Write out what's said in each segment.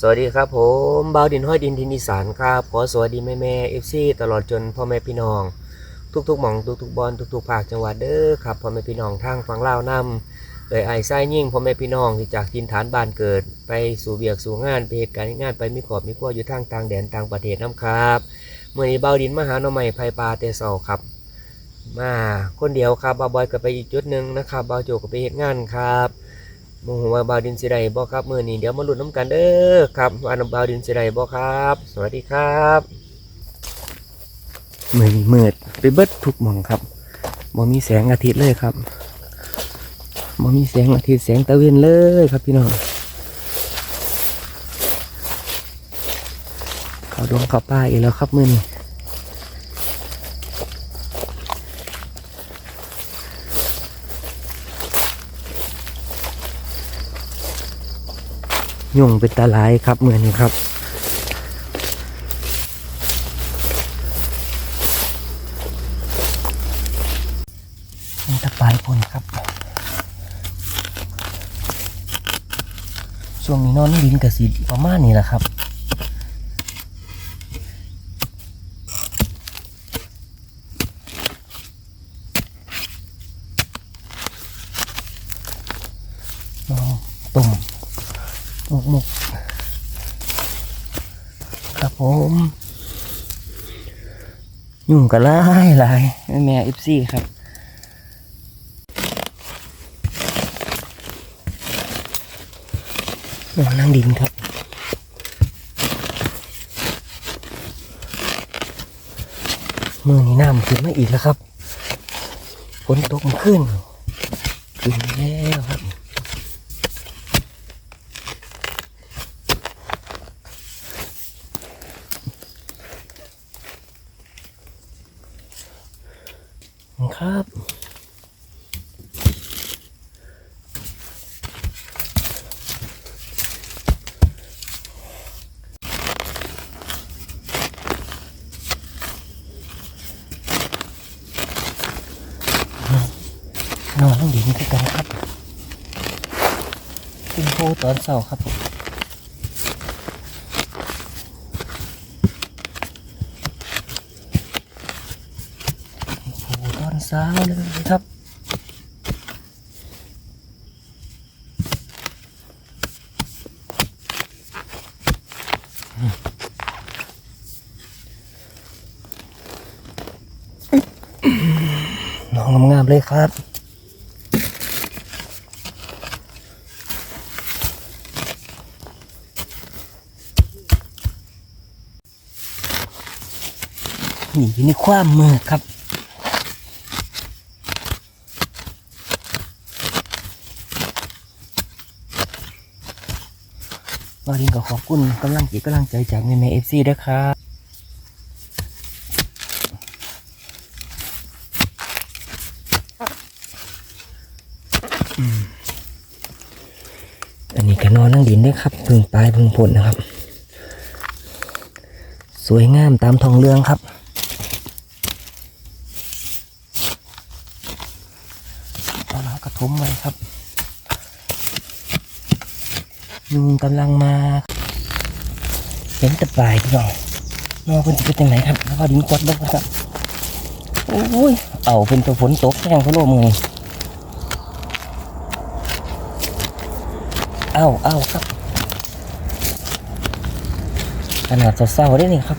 สวัสดีครับผมบ่าวดินห้อยดินทินอีสานครับขอสวัสดีแม่แม่เอฟซีตลอดจนพ่อแม่พี่น้อง ทุกๆหม่องทุกๆบอลทุกๆภาคจังหวัดเด้อครับพ่อแม่พี่น้องทางฝั่งลาวนำเลยไอ้ไส้ยิ่งพ่อแม่พี่น้องที่จากทินฐานบ้านเกิด ไปสู่เบียกสู่งานไปเหตุการณ์งานไปมีขอบมีขั้วอยู่ทางต่างแดนต่างประเทศน้ำครับเมื่อนี้บ่าวดินมาหาหน่อไม้ไผ่ปลาเตเสาครับ มาคนเดียวครับบ่าวบอยก็ไปอีกจุดหนึ่งนะครับบ่าวโจก็ไปเหตุงานครับ มงหัวาบาวดินสิไรบ่ครับมือนี้เดี๋ยวมาลุ้นน้ำกันเด้อครับว่าน้ำบาวดินสิไรบ่ครับ สวัสดีครับมือนี้มืดไปเบิดทุกหมองครับบ่มีแสงอาทิตย์เลยครับบ่มีแสงอาทิตย์แสงตะเวนเลยครับพี่น้องเขาดงเขาป้าอีกแล้วครับมือนี้ ยุ่งเป็นตาลายครับเหมือนนี้ครับมันตะปายพนครับ ช่วงนี้นอนดินกระสีประมาณนี้แหละครับ นอนตุ่ม หมุกหมก ครับผมยุ่งกันไล่ไล่แม่เอฟซีครับนอนนั่งดินครับมือนี้น้ำขึ้นมาอีกแล้วครับฝนตกมาขึ้นขึ้นแล้วครับ ครับ นอนต้องดีนี่คือกันครับขึ้นโพตอนเสาครับผมโพตอนเช้าเลยครับน้องงามๆเลยครับ หนีในความมือครับวารินก็ขอบคุณกำลังจิตกำลังใจจากแม่แม่เอฟซีด้วยครับอันนี้ก็นอนนั่งดินด้วยครับพึ่งปลายพึ่งผลนะครับ สวยงามตามทองเรืองครับ เอาละกระทมไว้ครับยุงกำลังมาเห็นตะปลายพี่น้องนอกเพิ่นจะเป็นยังไงครับแล้วก็ดินกดบ้างครับโอ้ยเอาเป็นตัวฝนตกแห้งพะโลมือเอาเอาครับขนาดเศร้าได้นี่ครับ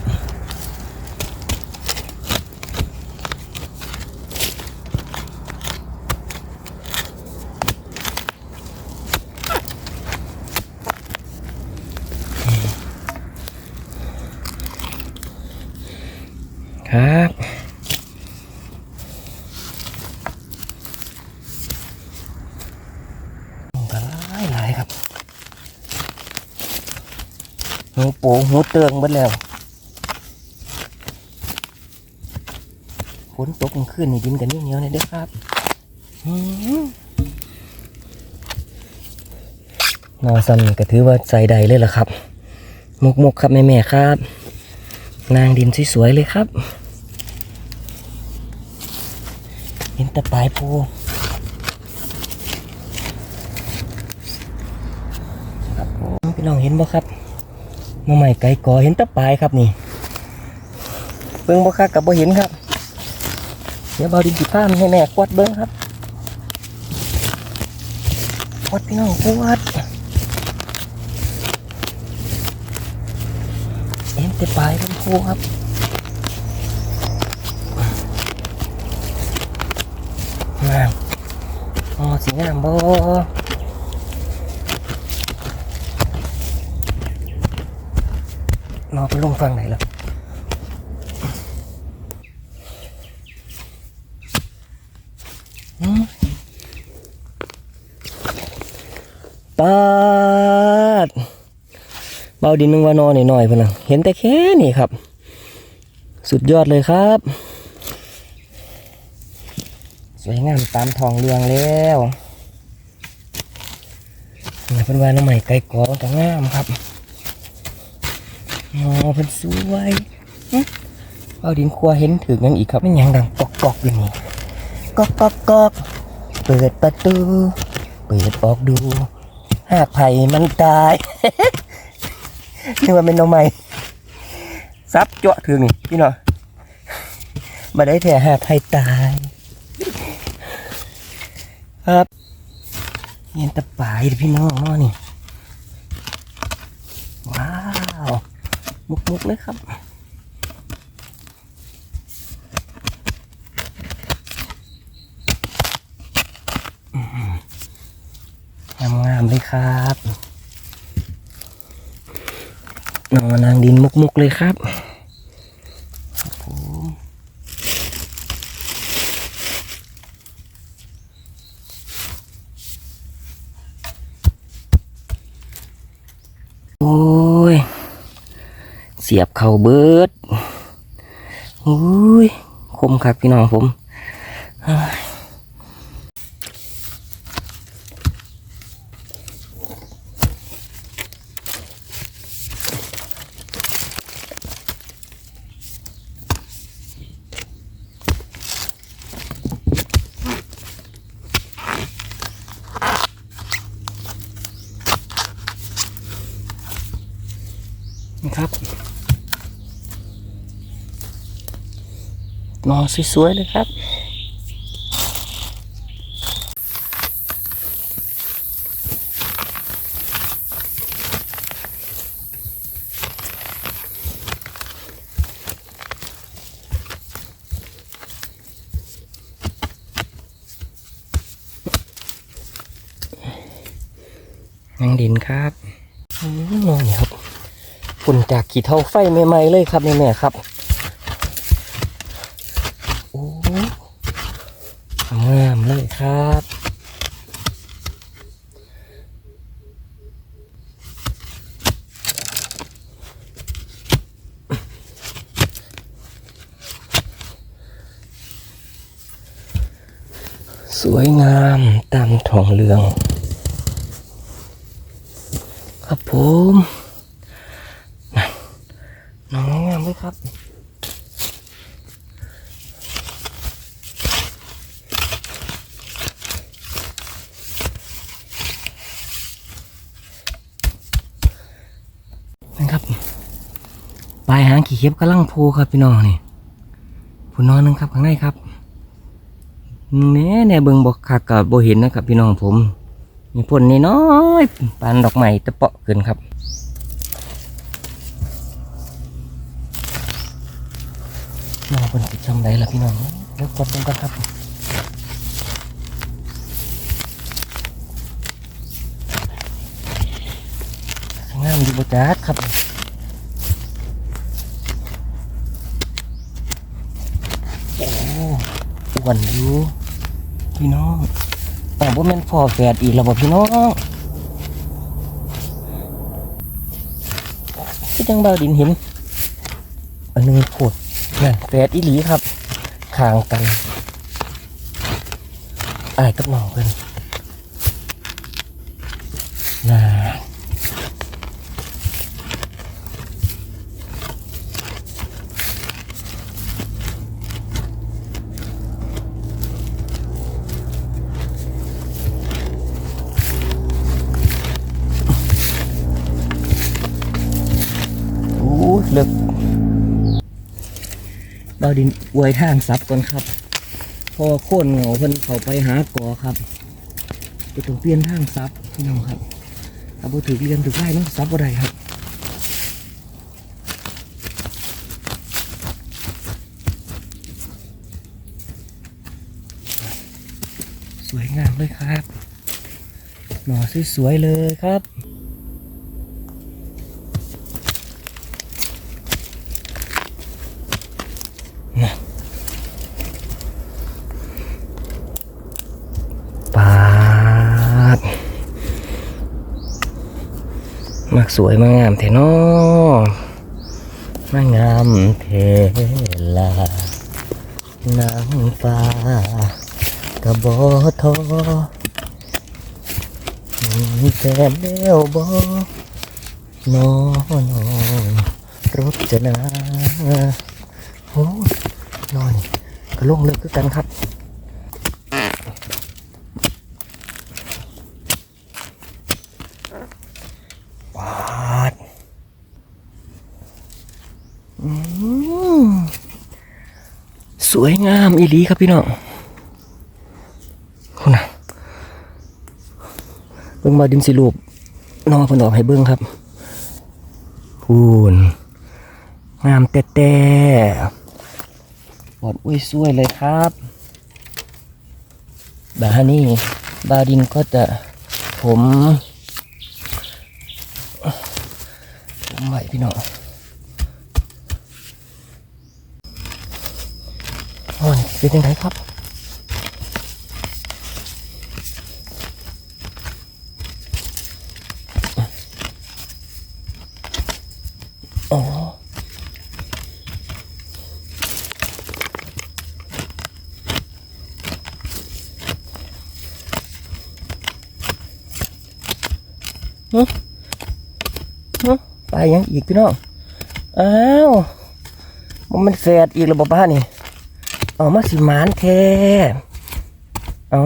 กันหลายหลายครับ หูปูหูเตืองเบิดแล้วฝนตกกลางคืนดินกันเหนียวๆเลยเด้อครับนอสันก็ถือว่าใส่ใดเลยล่ะครับมุกครับแม่ๆครับ นางดินสวยๆเลยครับ เห็นแต่ปลายโพครับผมพี่น้องเห็นบ่ครับ มาใหม่ไก่กอเห็นตะปายครับนี่เบิ่งบ่คักกับบ่เห็นครับ เดี๋ยวเบาดินสิผ้ามันให้แม่กวาดเบิ่งครับกวาดพี่น้องกวาดเห็นต่ปายทั้งคู่ครับงามอ๋อสีงามบ่ รอไปลงฟังไหนแล้วปาด เบาดินนึงว่านอนหน่อยๆเพื่อนนะเห็นแต่แค่นี้ครับ สุดยอดเลยครับ สวยงามตามทองเรืองแล้วนี่เป็นว่าน้องใหม่ไก่กอแต่งามครับ อ๋อเพิ่นสวยเบาดินครัวเห็นถึงยังอีกครับไม่ยังดังกอกกอกอยู่นี่กอกกอกกอกเปิดประตู เปิดออกดู หากไผ่มันตายนึกว่าเป็นน้องใหม่ซับเจาะถึงนี่พี่น้องมาได้แผ่หากไผ่ตาย ครับเงียนตะปายพี่น้องเนาะนี่ ว้าว มุกๆเลยครับ งามๆเลยครับนอนนางดินมุกๆเลยครับผมโอ้ย เสียบเข่าเบิดโอ้ยคมครับพี่น้องผมนะครับ นอสวยๆเลยครับนังดินครับอืมนอนนี่ครับฝุ่นจากขีดเท่าไฟใหม่ๆเลยครับแม่ๆครับ โอ้ งามเลยครับสวยงามตามทองเหลือง ครับผม น้องงามเลยครับ นะครับ ปลายหางขี่ เข็บกำลังโพครับพี่น้องนี่ผู้นอนนึงครับข้างในครับแน่แน่เบิงบอกคักกับโบเห็นนะครับพี่น้องผม มีพ่นน้อยปานดอกไม้ตะเปาะเกินครับน้องเป็นติดช่องใดล่ะพี่น้องเดี๋ยวกดลงกันครับงามดีบจัดครับ โอ้อ้ วันอยู่พี่น้องแต่ว่าแม่นฟอแฝดอีกแล้วบ่พี่น้องที่จังเบาดินเห็นอันหนึงโผดนั่นแฝดอีหลีครับข้างกันอายกับน้องเพิ่นน่า เบาดินอวยทางซับก่อนครับ พอโค่นเหงาเพิ่นเขาไปหากอครับจะต้องเปลี่ยนทางซับพี่น้องครับถ้าบ่ถือเรียนถือไล่มันก็ซับบ่ได้ครับสวยงามเลยครับ หน่อสวยๆเลยครับ นะปาดมัก สวยมากงามเทนอมางามเทลานางฟ้ากระบอทอมีแฟนแล้วบอนอนอรถจะนาโอ้นอนก็ลงเลยคือกันครับปาดอืมส วยงามอีหลีครับพี่น้องคุณนะเบิ่งมาดินสิลูปนอเพิ่นออกให้เบิ่งครับพูนงามแต่แต่ปอดอุ้ยสวยเลยครับบานี่บาดินก็จะผมผมไหวพี่น้อง โอ้ยเป็นยังไงครับอ๋อไปยังอีกพี่น้อง อ้าว มันมันแฝดอีกระบบบ้านนี่ เอามาสิมานแท้เอา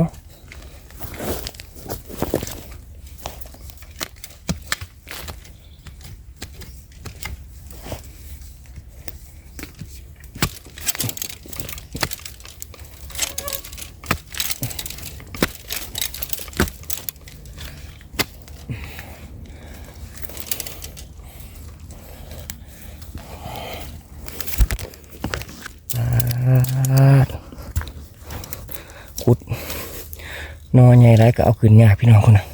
นอนใหญ่ไรก็เอาขึ้นยากพี่น้องคนน่ะ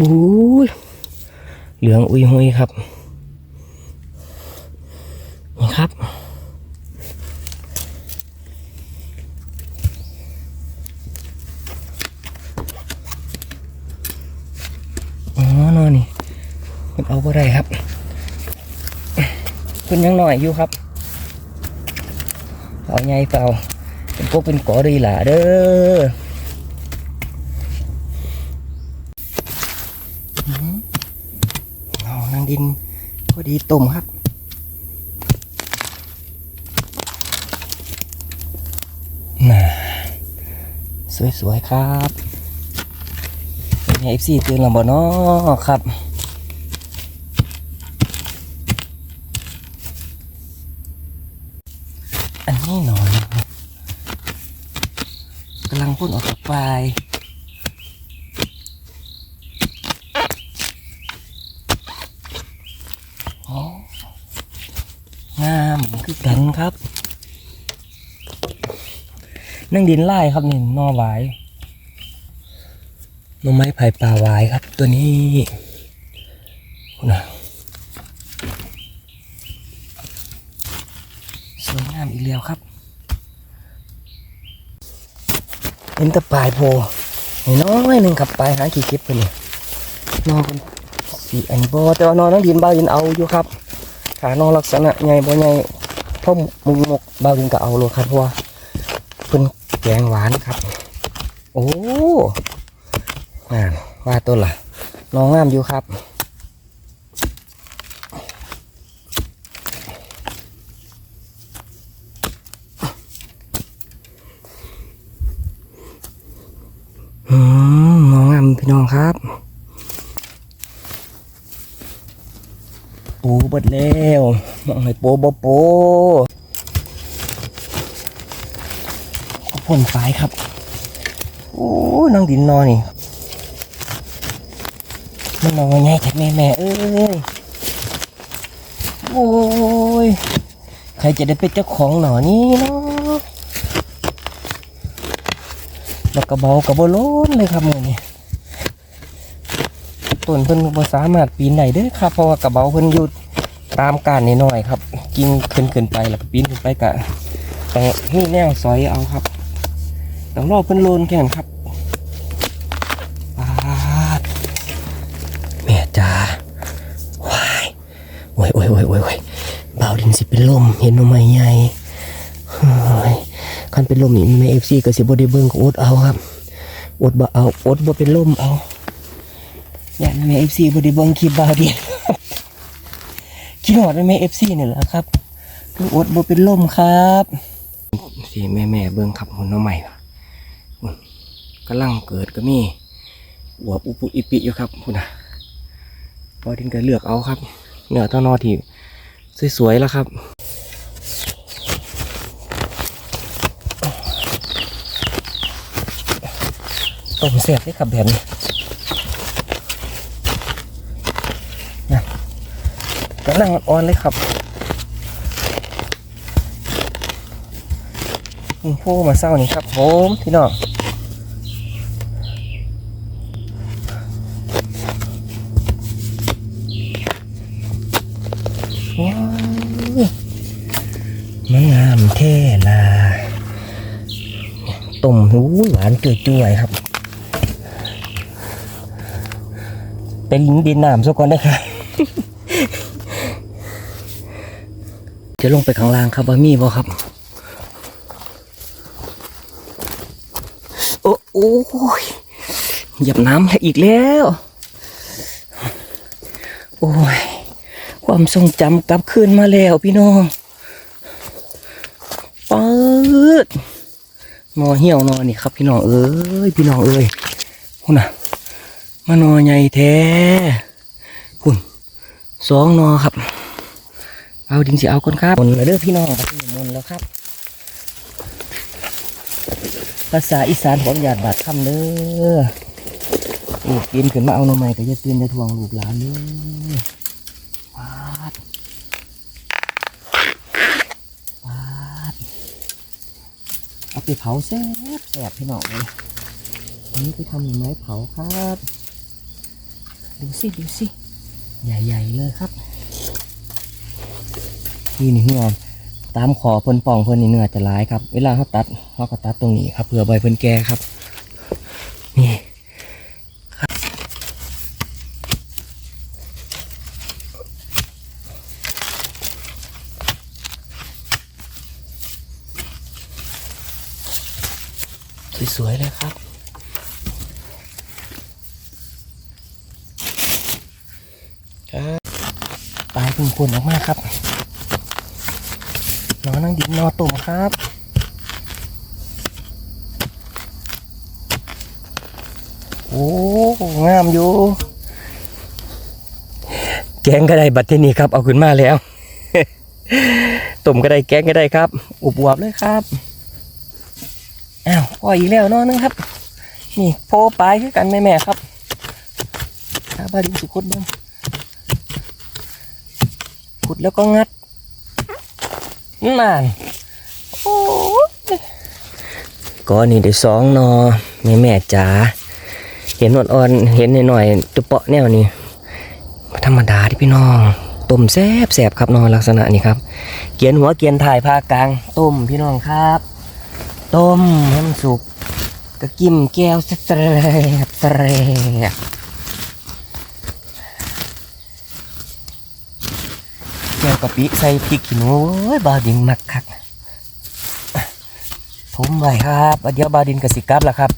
อุ้ยเหลืองอุ้ยหุยครับ นี่ครับ อ๋อนอนนี่มันเอาไปได้ครับขึ้นยังหน่อยอยู่ครับ เอาไงเปล่า เป็นพวกเป็นกอดีหล่ะเด้ออื้อหือเอานางดินพอดีต้มครับน่ะสวยๆครับเอฟซีเตือนเราบ่เนาะครับ อันนี้หนอนกำลังพ่นออกจากปลายโอ้ งามคือกันครับ นั่งดินไล่ครับนี่นอหวายนอไม้ไผ่ป่าหวายครับ ตัวนี้คุณนะสวยงามอีกแล้วครับเห็นแตะปลายโพน้อยหนึ่งครับปลายหาขี้เก็บไปเลยนอนสีอันนี้บ่แต่ว่านอนนั่งดินบ้าวินเอาอยู่ครับ ขานอนลักษณะใหญ่บ่ใหญ่พ่อมุงมกบาวินก็เอาเลครับเพราะว่าเป็นแกงหวานครับ โอ้งามว่าต้นล่ะน้องงามอยู่ครับอืมน้องงามพี่น้องครับ โปู เบิดแล้วมองให้โปบ่โปก็พ่นฝายครับ โอ้ยน้องดินนอนนี่มันนอนง่ายแท้แม่แม่เอ้ยโอ้ยใครจะได้เป็นเจ้าของหนอนี้เนาะแล้วกระเบากระเบาล้นเลยครับมือนี้ต้นเพิ่นบ่สามารถปีนไหนเด้อครับเพราะว่ากระเบาเพิ่นอยู่ ตามการนิดหน่อยครับ กิ่งขึ้นขึ้นไปแล้วก็ปีนขึ้นไปกะต้องนี่แนวซอยเอาครับต้องรอเพิ่นโลนแค่นั้นครับปาดแม่จ๋าว้ายโอ้ยโอ้ยโอ้ยโอ้ยโอ้ยเบาดินสิเป็นลมเห็นหน่อไม้ใหญ่เฮ้ยคันเป็นลมนี่แม่เอฟซีก็สิบ่ได้เบิ่งก็อดเอาครับอดบ่เอาอดบ่เป็นลมเอาอย่ากแม่เอฟซีบไดีเบิ้งคลิปบาวเดียว คิดหอดแม่เอฟซีเนี่ยแหละครับคืออดบ่เป็นลมครับสีแม่แม่เบิ้งครับคนน้องใหม่อุ่นกำลังเกิดก็มีหัวอุปุอิปิอยู่ครับคุณนะพอดินก็เลือกเอาครับเนื้อต้นนอที่สวยๆแล้วครับต้มเสียบได้ครับแบบนี้ กำลังอ่อนเลยครับนี่พูมาเศร้านี่ครับผมพี่น้องว้าวมันงามแท่ละต้มหูหวานจุยๆครับเป็นลิงดินน้ำซะก่อนได้ค่ะ จะลงไปข้างล่างครับว่มีบ่ครับ โอ้โอ้ยหยียบน้ำอีกแล้ว โอ้ย ความทรงจำกลับคืนมาแล้วพี่น้องปืดนอเหี่ยวนอนี่ครับ พี่น้องเอ้ยพี่น้องเอ้ยคุณน่ะมานอใหญ่แท้คุณสองนอครับ เอาดินสิเอาก่อนครับมนต์แล้วเด้อพี่น้องครับมนแล้วครับ ภาษาอีสานของญาติบาดคำเด้อลูกกินขึ้นมาเอาหน่อไม้ก็จะตื่นได้ทวงลูกหลานเด้อวาดวาดเอาไปเผาแซ่บแซ่บพี่น้องเลยอันนี้ไปทำหน่อไม้เผาครับ ดูสิดูสิ ใหญ่ๆเลยครับ นี่นี่เนื้อตามขอเพิ่นป่องเพิ่นนี่เนื้อจะร้ายครับ เวลาเขาตัดเขาก็ตัดตรงนี้ครับเผื่อใบเพิ่นแก่ครับ นี่ครับสวยๆเลยครับ ครับปลายพึ่งพนออกมาครับ นั่งดินนอตุ่มครับโอ้งามอยู่ แกงก็ได้บัดที่นี่ครับ เอาขึ้นมาแล้ว ตุ่มก็ได้แกงก็ได้ครับ อุบวบเลยครับอ้าวพออีกแล้วนอนนึงครับ นี่โพปลายคือกันแม่แม่ๆครับถ้าบาดินสุขุดบิ้งขุดแล้วก็งัด นานโอ้ก็นี่ได้สองนอแม่แม่จ๋าเห็นอ่อนๆเห็นหน่อยๆตุเปาะแนวนี้บ่ธรรมดาที่พี่น้องต้มแซบแซบครับนอนลักษณะนี้ครับเกียนหัวเกียนถ่ายภาคกลางต้มพี่น้องครับ ต้มให้มันสุกกระกิมแก้วแซบแซบ แก้วกะปิใส่พริกขี้หนูโอ้ยบาวดินมักคักผมไว้ครับเดี๋ยวบาวดินกับสิกลับแล้วครับ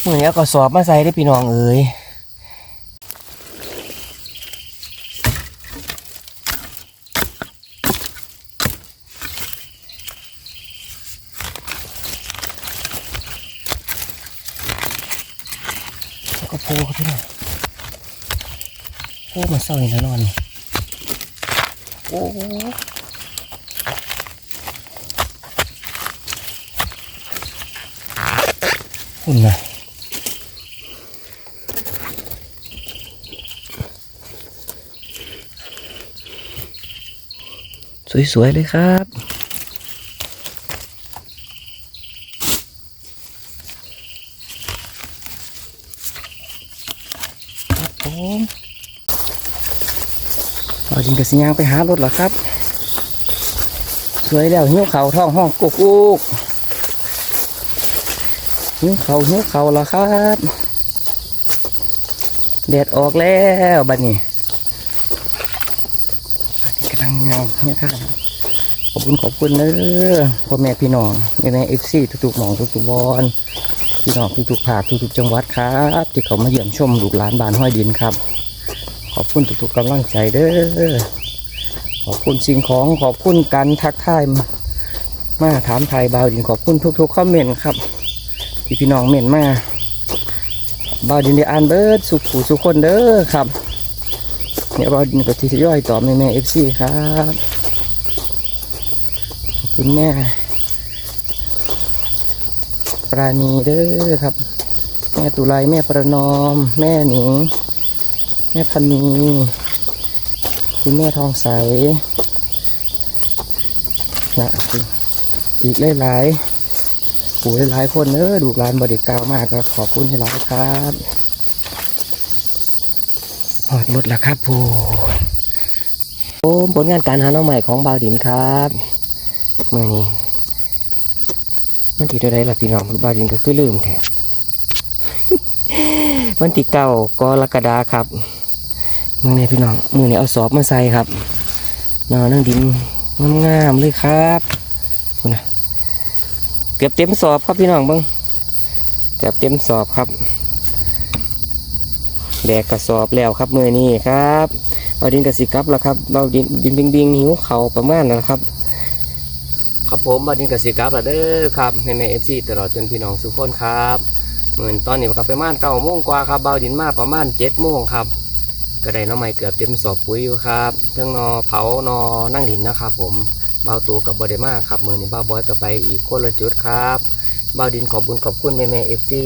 เมื่อนี้ก็สอบมาใส่ได้พี่น้องเอ๋ยแล้วก็โพครับพี่น้องโพมาเศร้าอย่างแน่นอนนี่ โอ้คุณนะสวยๆเลยครับครับผมเราจริงกับ สิยางไปหารถเหรอครับ สวยแล้วหิ้วเขาท้องห้องกุกกุกหิ้วเขาหิ้วเขาแล้วครับแดดออกแล้วบัดนี้บัดนี้กำลังเงาเนี่ยท่านขอบคุณขอบคุณเด้อพ่อแม่พี่น้องแม่แม่เอฟซีทุกๆหมองทุกๆบอลพี่น้องทุกๆภาคทุกๆจังหวัดครับ ที่เขามาเยี่ยมชมลูกหลานบ้านห้อยดินครับ ขอบคุณทุกๆกำลังใจเด้อ ขอบคุณสิ่งของขอบคุณการทักทายมามาถามไทยบาวดินขอบคุณทุกๆคอมเมนต์ครับ ที่พี่น้องเมนมาบาวดินได้อ่านเบิร์ดสุขผู้สุขคนเด้อครับเนี่ยบาวดินก็ที่ย่อยต่อแม่แม่เอฟซีครับขอบคุณแม่ปราณีเด้อครับ แม่ตุไลแม่ประนอม แม่หนิงแม่พันนี คุณแม่ทองใสนะอีกหลายๆปู่หลายๆคนเนอะดูกหลานบไดิกล่าวมากก็ขอบคุณให้หลายครับหอดรถแล้วครับปู่โอ้ผลงานการหาน้องใหม่ของบาวดินครับเมื่อนี้มันติดอะไรล่ะพี่น้องบาวดินก็คือลืมแท้มันติเก่ากรกฎาครับ มือเนี่ยพี่น้องมือเนี่ยเอาสอบมาใส่ครับนอนนั่งดินงามๆเลยครับคุณนะเกือบเต็มสอบครับพี่น้องเบิ้งเกือบเต็มสอบครับแบกกระสอบแล้วครับมือนี้ครับเอาดินกระสิกลับแล้วครับเอาดินดินบิงบิงหิวเขาประมาณนั้นครับ ครับผมบาดินกระสิกลับแล้วเด้อครับแม่แม่เอฟซีตลอดจนพี่น้องสุขคนครับเหมือนตอนนี้ก็ประมาณเก้าโมงกว่าครับเบาดินมาประมาณเจ็ดโมงครับ ก็ได้น้องใหม่เกือบเต็มสอบปุ๋ยอยู่ครับเทั้งนอเผานอนั่งดินนะครับผมเบาตัวกับบอดมาครับมือนี้บ้าบอยกับไปอีกคนละจุดครับเบาดินขอบบุญขอบคุณแม่แม่เอฟซี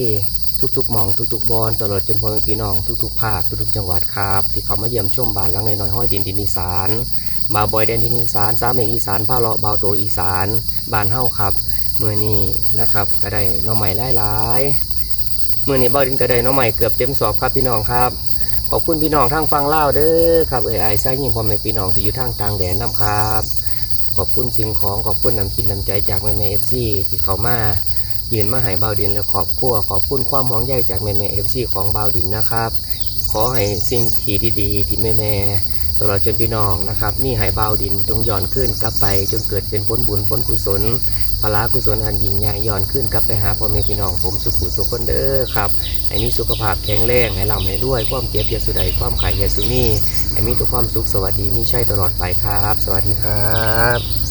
ทุกๆหมองทุกๆบอลตลอดจนพ่อแม่พี่น้องทุกๆภาคทุกๆจังหวัดครับ ที่เขามาเยี่ยมชมบ้านหลังในน้อยห้อยดินดินอีสานบาบอยแดนดินอีสานสามเอกอีสานผ้าเลาะเบาตัวอีสานบ้านเฮ้าครับมือนี้นะครับก็ได้น้องใหม่หลายๆมือนี้เบาดินก็ได้น้องใหม่เกือบเต็มสอบครับพี่น้องครับ ขอบคุณพี่น้องทางฟังเล่าเด้อครับเอ่ยไอ้ไซยิ่งพ่อแม่พี่น้องที่อยู่ทางต่างแดนน้ำครับ ขอบคุณสิ่งของขอบคุณน้ำคิดน้ำใจจากแม่แม่เอฟซีที่เขามายืนมาหายเบาดินและขอบคั่วขอบคุณความห่วงใยจากแม่แม่เอฟซีของเบาดินนะครับ ขอให้สิ่งที่ดีๆ ที่แม่แม่ ตลอดจนพี่น้องนะครับนี่หายเบาดินจงย่อนขึ้นกลับไป จนเกิดเป็นผลบุญผลกุศลพละกุศลอันยิ่งใหญ่ย่อนขึ้นกลับไปหาพ่อแม่พี่น้องผมสุขุสุขคนเด้อครับไอ้มีสุขภาพแข็งแรงให้ลำให้ด้วย ความเจ็บอยาสุใดความไข่อยาสุนี่ไอ้มีทุกความสุขสวัสดีมีใช่ตลอดไปครับ สวัสดีครับ